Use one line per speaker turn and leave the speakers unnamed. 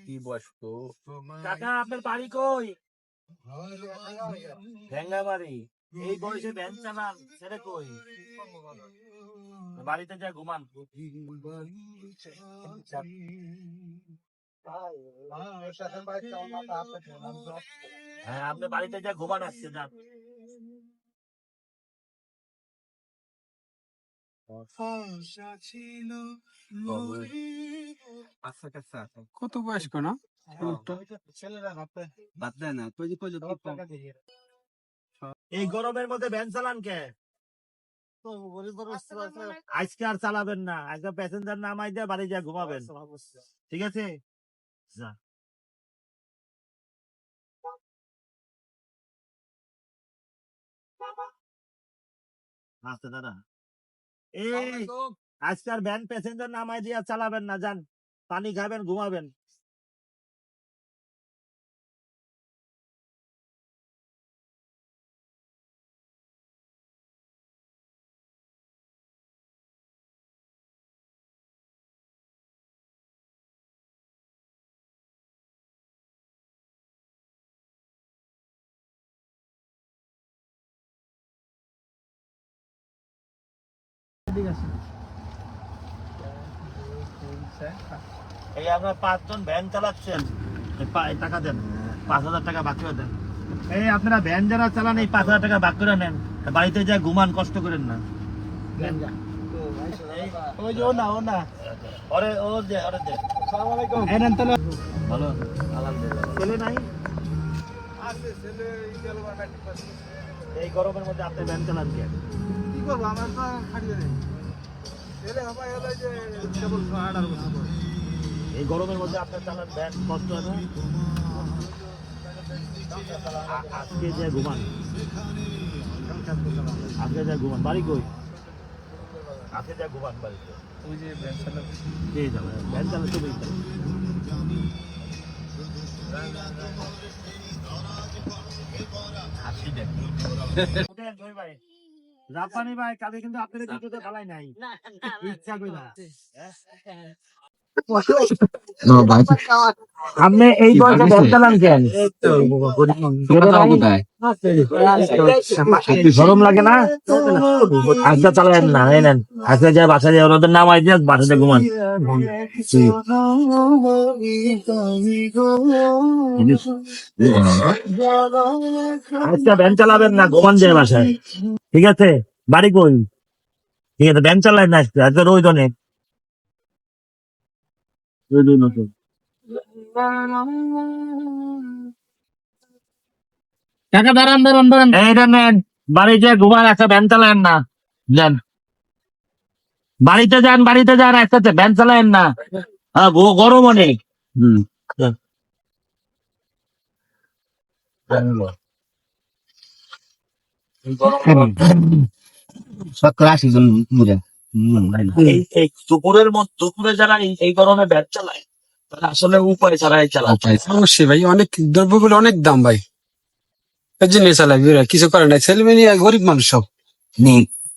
কি বয়স্ক
কাকা আপনার বাড়ি কই? ভেঙ্গাবাড়ি এই বয়সে ভ্যান চালান ছেড়ে কই? বাড়িতে যা ঘুমান। হ্যাঁ আপনি বাড়িতে যা ঘুমান আসছে যান।
আচ্ছা আচ্ছা
কত বয়স্ক না?
বাদ দেয় না তুই যে
এই গরমের মধ্যে ভ্যান চালান কে? আজকে আর চালাবেন না আজকে প্যাসেঞ্জার নামাই দিয়ে বাড়ি যা ঘুমাবেন। ঠিক আছে? যা। আস্তে দাদা। এই আজকে আর ভ্যান প্যাসেঞ্জার নামাই দিয়ে চালাবেন না যান। পানি খাবেন ঘুমাবেন। এই আপনার পাঁচজন ভ্যান চালাচ্ছেন। টাকা দেন। পাঁচ হাজার টাকা বাকি করে দেন। এই আপনারা ভ্যান যারা চালান এই পাঁচ হাজার টাকা বাকি করে নেন। বাড়িতে যা ঘুমান কষ্ট করেন না। এই- ওই যে ও না ও না ওরে ও দে ওরে দে। এই নেন তাহলে। ভালো। আলহামদুলিল্লাহ ছেলে নাই? এই গরমের মধ্যে আপনি ভ্যান চালান কে?
কি করব? আমার তো খাটিয়ে নেই ছেলে হবে হলো যে কেবল আঠারো বছর
এই গরমের মধ্যে আপনার চালান ভ্যান কষ্ট হয় না আজকে যে ঘুমান। আজকে যা ঘুমান। বাড়ি কই? আজকে যা ঘুমান বাড়িতে
ওই যে ব্যবসাটা
কে যাবে ভ্যান জাপানি ভাই কাজে কিন্তু আপনাদের ভিডিওতে ফেলাই নাই। ইচ্ছা কইরা। আপনি এই বয়সে কেন গরম লাগে না? আজকে চালায়েন না এই নেন। আজকে যা বাসা যায় ওদের দিয়ে বাসাতে ঘুমান। আজকে ভ্যান চালাবেন না ঘুমান যায় বাসায়। ঠিক আছে? বাড়ি কই? ঠিক আছে ভ্যান চালায় না আজকে আজকে রোজ অনেক।
কাকা দাঁড়ান দাঁড়ান দাঁড়ান।
এইটা নেন বাড়ি যে ঘুমান একটা ভ্যান চালায়েন না। যান। বাড়িতে যান বাড়িতে যান একসাথে ভ্যান চালায়েন না। হ্যাঁ গরম অনেক। এই এই দুপুরের মধ্যে দুপুরে যারা এই- গরমে ব্যাট চালায় তারা আসলে উপায় ছাড়াই চালাচ্ছে
অবশ্যই ভাই অনেক দ্রব্যগুলো অনেক দাম ভাই। এর জন্য চালাবি কিছু করে না ছেলে মেয়ে গরিব মানুষ সব।